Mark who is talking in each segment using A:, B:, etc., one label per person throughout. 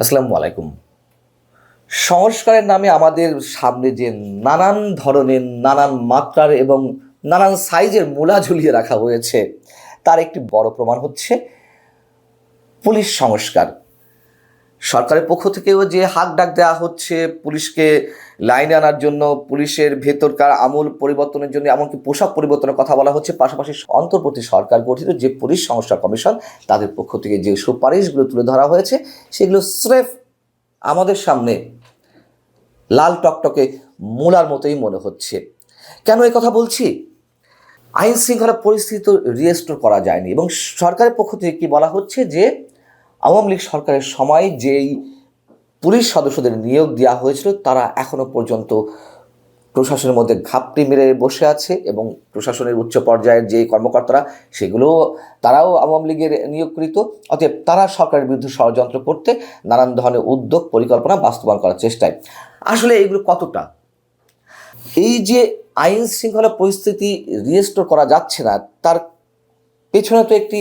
A: আসসালামু আলাইকুম। সংস্কারের নামে আমাদের সামনে যে নানান ধরনের, নানান মাত্রার এবং নানান সাইজের মূলা ঝুলিয়ে রাখা হয়েছে, তার একটি বড় প্রমাণ হচ্ছে পুলিশ সংস্কার। সরকারের পক্ষ থেকেও যে হাক ডাক দেওয়া হচ্ছে পুলিশকে লাইনে আনার জন্য, পুলিশের ভেতরকার আমূল পরিবর্তনের জন্য, এমনকি পোশাক পরিবর্তনের কথা বলা হচ্ছে, পাশাপাশি অন্তর্বর্তী সরকার গঠিত যে পুলিশ সংস্কার কমিশন, তাদের পক্ষ থেকে যে সুপারিশগুলো তুলে ধরা হয়েছে, সেগুলো স্রেফ আমাদের সামনে লাল টকটকে মূলার মতোই মনে হচ্ছে। কেন এই কথা বলছি? আইন শৃঙ্খলা পরিস্থিতি তো রিয়েস্টোর করা যায়নি এবং সরকারের পক্ষ থেকে কি বলা হচ্ছে যে আওয়ামী লীগ সরকারের সময় যেই পুলিশ সদস্যদের নিয়োগ দেওয়া হয়েছিল, তারা এখনও পর্যন্ত প্রশাসনের মধ্যে ঘাপটি মেরে বসে আছে এবং প্রশাসনের উচ্চ পর্যায়ের যে কর্মকর্তারা, সেগুলো তারাও আওয়ামী লীগের নিয়োগকৃত। অতএব তারা সরকারের বিরুদ্ধে ষড়যন্ত্র করতে নানান ধরনের উদ্যোগ, পরিকল্পনা বাস্তবায়ন করার চেষ্টায়। আসলে এগুলো কতটা? এই যে আইন শৃঙ্খলা পরিস্থিতি রিয়েস্টোর করা যাচ্ছে না, তার পেছনে তো একটি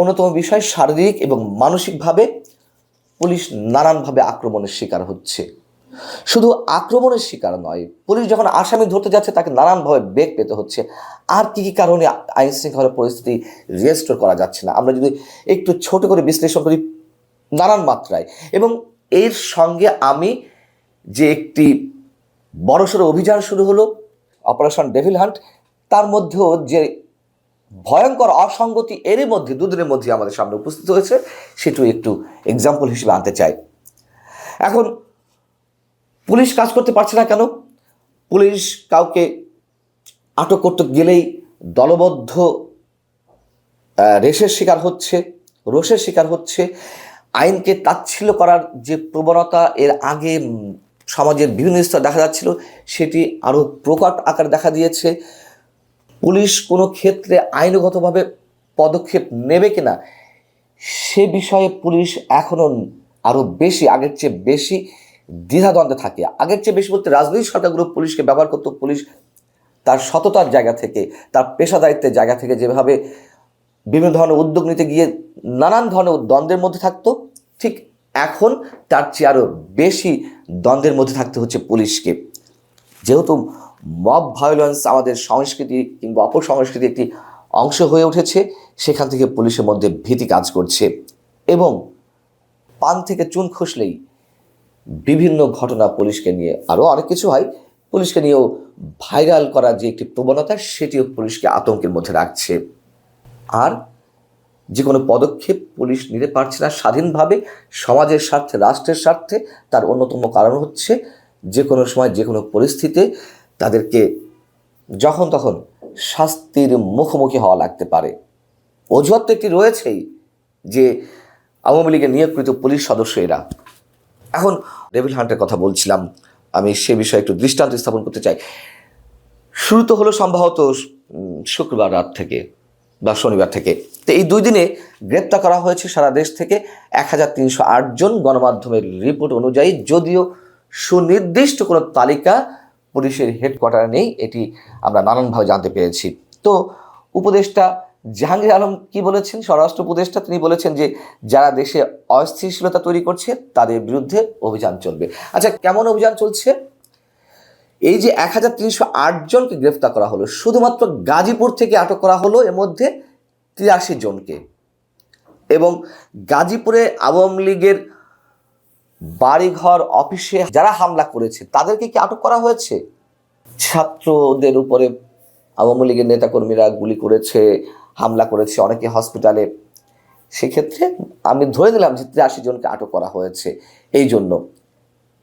A: অন্যতম বিষয় শারীরিক এবং মানসিকভাবে পুলিশ নানানভাবে আক্রমণের শিকার হচ্ছে। শুধু আক্রমণের শিকার নয়, পুলিশ যখন আসামি ধরতে যাচ্ছে তাকে নানানভাবে বেগ পেতে হচ্ছে। আর কি কি কারণে আইন শৃঙ্খলা পরিস্থিতি রিয়েস্টোর করা যাচ্ছে না? আমরা যদি একটু ছোট করে বিশ্লেষণ করি নানান মাত্রায় এবং এর সঙ্গে আমি যে একটি বড়সড় অভিযান শুরু হলো অপারেশন ডেভিল হান্ট তার মধ্যেও যে ভয়ঙ্কর অসঙ্গতি এরই মধ্যে, দুদিনের মধ্যে আমাদের সামনে উপস্থিত হয়েছে। সেটু একটু এক্সাম্পল হিসেবে আনতে চাই। এখন, পুলিশ কাজ করতে পারছে না কেন? পুলিশ কাউকে আটক করতে গেলেই দলবদ্ধ রেশের শিকার হচ্ছে, রোষের শিকার হচ্ছে। আইনকে তাচ্ছিল্য করার যে প্রবণতা, এর আগে সমাজের বিভিন্ন স্তর দেখা যাচ্ছিল, সেটি আরও প্রকট আকারে দেখা দিয়েছে। পুলিশ কোনো ক্ষেত্রে আইনগতভাবে পদক্ষেপ নেবে কিনা, সে বিষয়ে পুলিশ এখনও আরও বেশি, আগের চেয়ে বেশি দ্বিধাদ্বন্দ্বে থাকে। আগের চেয়ে বেশি বলতে রাজনৈতিক সরকারগুলো পুলিশকে ব্যবহার করতো। পুলিশ তার সততার জায়গা থেকে, তার পেশাদারিত্বের জায়গা থেকে যেভাবে বিভিন্ন ধরনের উদ্যোগ নিতে গিয়ে নানান ধরনের দ্বন্দ্বের মধ্যে থাকতো, ঠিক এখন তার চেয়ে আরও বেশি দ্বন্দ্বের মধ্যে থাকতে হচ্ছে পুলিশকে। যেহেতু মব ভায়োলেন্স আমাদের সংস্কৃতি কিংবা অপসংস্কৃতি একটি অংশ হয়ে উঠেছে। সেখান থেকে পুলিশের মধ্যে ভীতি কাজ করছে এবং পান থেকে চুন খসলেই বিভিন্ন ঘটনা পুলিশকে নিয়ে আরও অনেক কিছু হয়। পুলিশকে নিয়েও ভাইরাল করার যে একটি প্রবণতা, সেটিও পুলিশকে আতঙ্কের মধ্যে রাখছে। আর যে কোনো পদক্ষেপ পুলিশ নিতে পারছে না স্বাধীনভাবে, সমাজের স্বার্থে, রাষ্ট্রের স্বার্থে, তার অন্যতম কারণ হচ্ছে যে কোনো সময় যে কোনো পরিস্থিতিতে তাদেরকে যখন তখন শাস্তির মুখোমুখি হওয়া লাগতে পারে। অজুহাত তো একটি রয়েছেই যে আওয়ামী লীগের নিয়োগকৃত পুলিশ সদস্য এরা। এখন ডেভিল হান্টের কথা বলছিলাম, আমি সে বিষয়ে একটু দৃষ্টান্ত স্থাপন করতে চাই। শুরু তো হলো সম্ভবত শুক্রবার রাত থেকে বা শনিবার থেকে। তো এই দুই দিনে গ্রেপ্তার করা হয়েছে সারা দেশ থেকে এক হাজার তিনশো আটজন গণমাধ্যমের রিপোর্ট অনুযায়ী, যদিও সুনির্দিষ্ট কোনো তালিকা পুলিশের হেডকোয়ার্টারে নেই, এটি আমরা নানানভাবে জানতে পেরেছি। তো উপদেষ্টা জাহাঙ্গীর আলম কি বলেছেন? স্বরাষ্ট্র উপদেষ্টা তিনি বলেছেন যে, যারা দেশে অস্থিতিশীলতা তৈরি করছে, তাদের বিরুদ্ধে অভিযান চলবে। আচ্ছা কেমন অভিযান চলছে? এই যে এক হাজার তিনশো আট জনকে গ্রেফতার করা হলো, শুধুমাত্র গাজীপুর থেকে আটক করা হলো, এর মধ্যে তিরাশি জনকে। এবং গাজীপুরে আওয়ামী লীগের বাড়িঘর, অফিসে যারা হামলা করেছে, তাদেরকে কি আটক করা হয়েছে? ছাত্রদের উপরে আওয়ামী লীগের নেতাকর্মীরা গুলি করেছে, হামলা করেছে, অনেকে হসপিটালে। সেক্ষেত্রে আমি ধরে নিলাম যে তিরাশি জনকে আটক করা হয়েছে। এই জন্য।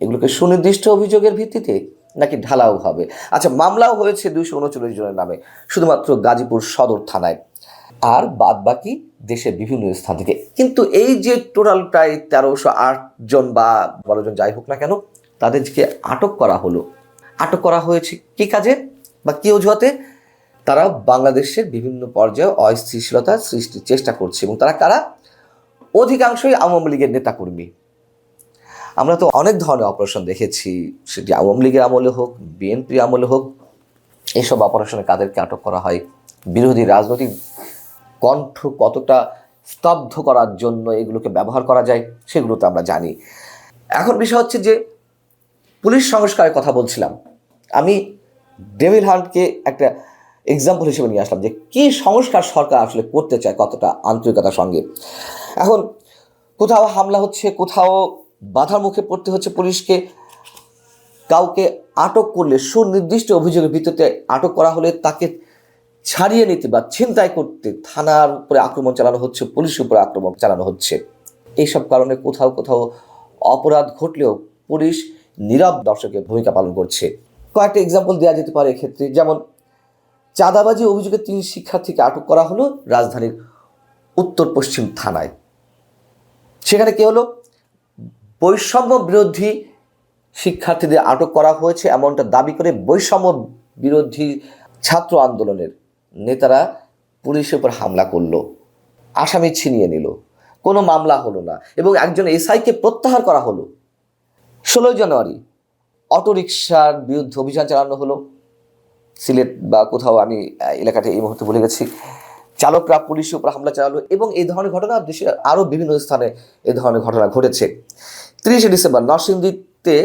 A: এগুলোকে সুনির্দিষ্ট অভিযোগের ভিত্তিতে, নাকি ঢালাও হবে? আচ্ছা মামলাও হয়েছে দুইশো উনচল্লিশ জনের নামে, শুধুমাত্র গাজীপুর সদর থানায়। আর বাদ বাকি দেশের বিভিন্ন স্থান থেকে। কিন্তু এই যে টোটাল প্রায় তেরোশো জন বা বারো জন যাই হোক না কেন, তাদেরকে আটক করা হলো। আটক করা হয়েছে কি কাজে বা কি অজুহাতে? তারা বাংলাদেশের বিভিন্ন পর্যায়ে অস্থিতিশীলতা সৃষ্টির চেষ্টা করছে এবং তারা কারা? অধিকাংশই আওয়ামী লীগের নেতাকর্মী। আমরা তো অনেক ধরনের অপারেশন দেখেছি, সেটি আওয়ামী লীগের আমলে হোক, বিএনপির আমলে হোক, এসব অপারেশনে কাদেরকে আটক করা হয়। বিরোধী রাজনৈতিক কণ্ঠ কতটা স্তব্ধ করার জন্য এগুলোকে ব্যবহার করা যায় সেগুলো তো আমরা জানি। এখন বিষয় হচ্ছে যে পুলিশ সংস্কারের কথা বলছিলাম। আমি ডেভিল হান্টকে একটা এক্সাম্পল হিসেবে নিয়ে আসলাম যে কী সংস্কার সরকার আসলে করতে চায় কতটা আন্তরিকতার সঙ্গে। এখন কোথাও হামলা হচ্ছে, কোথাও বাধার মুখে পড়তে হচ্ছে পুলিশকে, কাউকে আটক করলে সুনির্দিষ্ট অভিযোগের ভিত্তিতে আটক করা হলে তাকে ছাড়িয়ে নিতে বা ছিনতাই করতে থানার উপরে আক্রমণ চালানো হচ্ছে, পুলিশের উপরে আক্রমণ চালানো হচ্ছে। এইসব কারণে কোথাও কোথাও অপরাধ ঘটলেও পুলিশ নীরব দর্শকের ভূমিকা পালন করছে। কয়েকটা এক্সাম্পল দেওয়া যেতে পারে এক্ষেত্রে। যেমন, চাঁদাবাজি অভিযোগে তিন শিক্ষার্থীকে আটক করা হলো রাজধানীর উত্তর পশ্চিম থানায়। সেখানে কে হলো? বৈষম্য বিরোধী শিক্ষার্থীদের আটক করা হয়েছে, এমনটা দাবি করে বৈষম্য বিরোধী ছাত্র আন্দোলনের নেতারা পুলিশের উপর হামলা করল, আসামি ছিনিয়ে নিল। কোনো মামলা হলো না এবং একজন এসআইকে প্রত্যাহার করা হলো। ষোলোই জানুয়ারি অটোরিকশার বিরুদ্ধে অভিযান চালানো হলো। সিলেট বা কোথাও আমি এলাকাটা এই মুহূর্তে ভুলে গেছি। চালকরা পুলিশের উপর হামলা চালালো এবং এই ধরনের ঘটনা দেশের আরও বিভিন্ন স্থানে এই ধরনের ঘটনা ঘটেছে। তিরিশে ডিসেম্বর নরসিংদীতে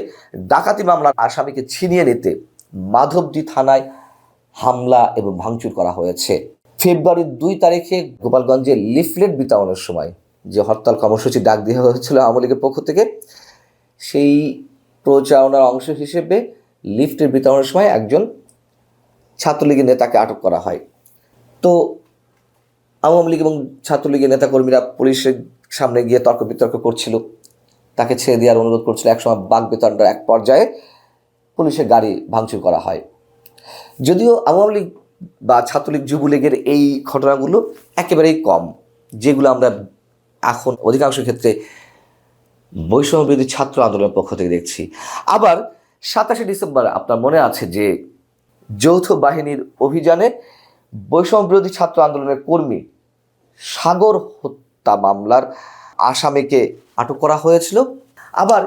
A: ডাকাতি মামলার আসামিকে ছিনিয়ে নিতে মাধবদী থানায় হামলা এবং ভাঙচুর করা হয়েছে। ফেব্রুয়ারির দুই তারিখে গোপালগঞ্জে লিফলেট বিতরণের সময় যে হরতাল কর্মসূচি ডাক দেওয়া হয়েছিল আওয়ামী লীগের পক্ষ থেকে, সেই প্রচারণার অংশ হিসেবে লিফটের বিতরণের সময় একজন ছাত্রলীগের নেতাকে আটক করা হয়। তো আওয়ামী লীগ এবং ছাত্রলীগের নেতাকর্মীরা পুলিশের সামনে গিয়ে তর্ক বিতর্ক করছিল। তাকে ছেড়ে দেওয়ার অনুরোধ করছিল। একসময় বাঘ বেতনটার এক পর্যায়ে পুলিশের গাড়ি ভাঙচুর করা হয়। যদিও আওয়ামী লীগ বা ছাত্রলীগ যুবলীগের এই ঘটনাগুলো একেবারেই কম, যেগুলো আমরা এখন অধিকাংশ ক্ষেত্রে বৈষম্য বিরোধী ছাত্র আন্দোলনের পক্ষ থেকে দেখছি। আবার সাতাশে ডিসেম্বর আপনার মনে আছে যে যৌথ বাহিনীর অভিযানে বৈষম্য বিরোধী ছাত্র আন্দোলনের কর্মী সাগর হত্যা মামলার আসামিকে আটক করা হয়েছিল। আবার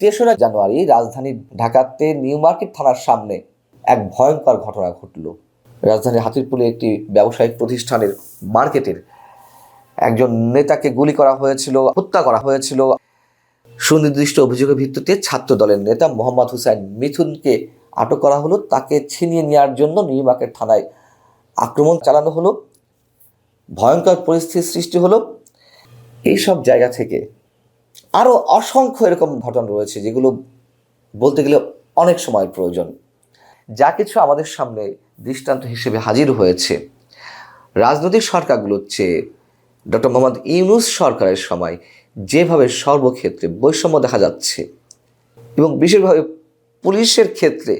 A: তেসরা জানুয়ারি রাজধানী ঢাকাতে নিউ মার্কেট থানার সামনে এক ভয়ঙ্কর ঘটনা ঘটল। রাজধানীর হাতিরপুলে একটি ব্যবসায়িক প্রতিষ্ঠানের মার্কেটের একজন নেতাকে গুলি করা হয়েছিল, হত্যা করা হয়েছিল। সুনির্দিষ্ট অভিযোগের ভিত্তিতে ছাত্র দলের নেতা মোহাম্মদ হুসাইন মিথুনকে আটক করা হলো। তাকে ছিনিয়ে নেওয়ার জন্য নিউমার্কেট থানায় আক্রমণ চালানো হলো। ভয়ঙ্কর পরিস্থিতির সৃষ্টি হলো। এইসব জায়গা থেকে আরও অসংখ্য এরকম ঘটনা রয়েছে যেগুলো বলতে গেলে অনেক সময় প্রয়োজন। যা কিছু আমাদের সামনে দৃষ্টান্ত হিসেবে হাজির হয়েছে। রাজনৈতিক সরকারগুলোর চেয়ে ডক্টর মোহাম্মদ ইউনুস সরকারের সময় যেভাবে সর্বক্ষেত্রে বৈষম্য দেখা যাচ্ছে এবং বিশেষভাবে পুলিশের ক্ষেত্রে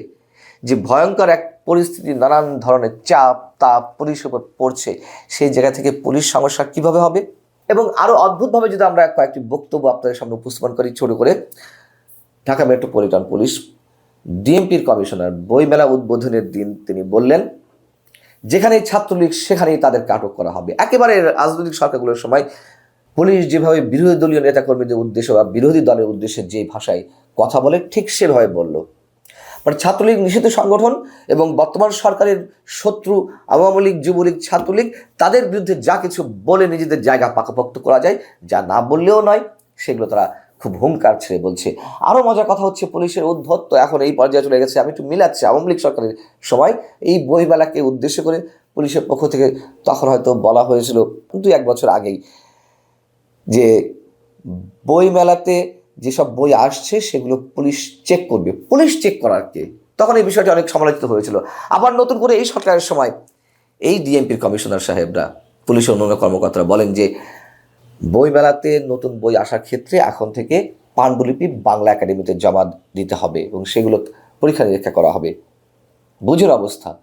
A: যে ভয়ঙ্কর এক পরিস্থিতি, নানান ধরনের চাপ, তাপ পুলিশের উপর পড়ছে, সেই জায়গা থেকে পুলিশ সমস্যা কীভাবে হবে? এবং আরও অদ্ভুতভাবে যদি আমরা কয়েকটি বক্তব্য আপনাদের সামনে উপস্থাপন করি ছোট করে, ঢাকা মেট্রোপলিটন পুলিশ ডিএমপির কমিশনার বইমেলা উদ্বোধনের দিন তিনি বললেন, যেখানেই ছাত্রলীগ, সেখানেই তাদেরকে আটক করা হবে। একেবারে রাজনৈতিক সরকারগুলোর সময় পুলিশ যেভাবে বিরোধী দলীয় নেতাকর্মীদের উদ্দেশ্যে বা বিরোধী দলের উদ্দেশ্যে যে ভাষায় কথা বলে, ঠিক সেভাবে বলল। মানে ছাত্রলীগ নিষিদ্ধ সংগঠন এবং বর্তমান সরকারের শত্রু আওয়ামী লীগ, যুবলীগ, ছাত্রলীগ, তাদের বিরুদ্ধে যা কিছু বলে নিজেদের জায়গা পাকাপোক্ত করা যায়, যা না বললেও নয়, সেগুলো তারা খুব হুঙ্কার ছেড়ে বলছে আরও মজার কথা হচ্ছে পুলিশের উদ্ধত্ত এখন এই পর্যায়ে চলে গেছে। আমি একটু মিলাচ্ছি, আওয়ামী লীগ সরকারের সময় এই বইমেলাকে উদ্দেশ্য করে পুলিশের পক্ষ থেকে তখন হয়তো বলা হয়েছিল দুই এক বছর আগেই যে বই মেলাতে যেসব বই আসছে সেগুলো পুলিশ চেক করবে। পুলিশ চেক করার কে? তখন এই বিষয়টি অনেক সমালোচিত হয়েছিল। আবার নতুন করে এই সরকারের সময় এই ডিএমপির কমিশনার সাহেবরা, পুলিশের অন্যান্য কর্মকর্তারা বলেন যে বই মেলাতে নতুন বই আসার ক্ষেত্রে এখন থেকে পাণ্ডুলিপি বাংলা একাডেমিতে জমা দিতে হবে এবং সেগুলো পরীক্ষা নিরীক্ষা করা হবে। বুঝের অবস্থা।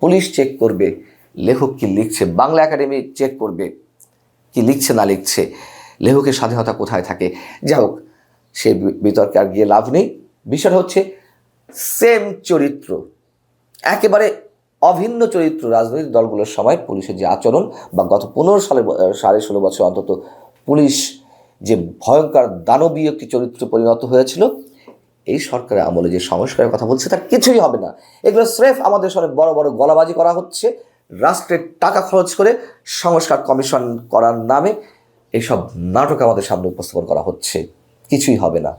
A: পুলিশ চেক করবে, লেখক কি লিখছে, বাংলা একাডেমি চেক করবে, কি লিখছে, না লিখছে, লেখকের স্বাধীনতা কোথায় থাকে? যাই হোক, সে বিতর্কে আর গিয়ে লাভ নেই। বিষয়টা হচ্ছে সেম চরিত্র, একেবারে অভিন্ন চরিত্র রাজনৈতিক দলগুলোর সময় পুলিশের যে আচরণ বা গত পনেরো সালে সাড়ে ষোলো বছর অন্তত পুলিশ যে ভয়ঙ্কর দানবীয় একটি চরিত্র পরিণত হয়েছিল, এই সরকারের আমলে যে সংস্কারের কথা বলছে তার কিছুই হবে না। এগুলো স্রেফ আমাদের সামনে বড় বড় গলাবাজি করা হচ্ছে। রাষ্ট্রের টাকা খরচ করে সংস্কার কমিশন করার নামে এইসব নাটক আমাদের সামনে উপস্থাপন করা হচ্ছে। কিছুই হবে না।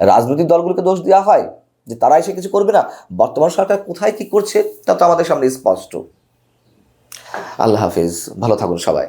A: রাজনৈতিক দলগুলোকে দোষ দেওয়া হয়। যে তারা এসে কিছু করবে না? বর্তমান সরকার কোথায় কি করছে? তা তো আমাদের সামনে স্পষ্ট। আল্লাহ হাফিজ। ভালো থাকুন সবাই।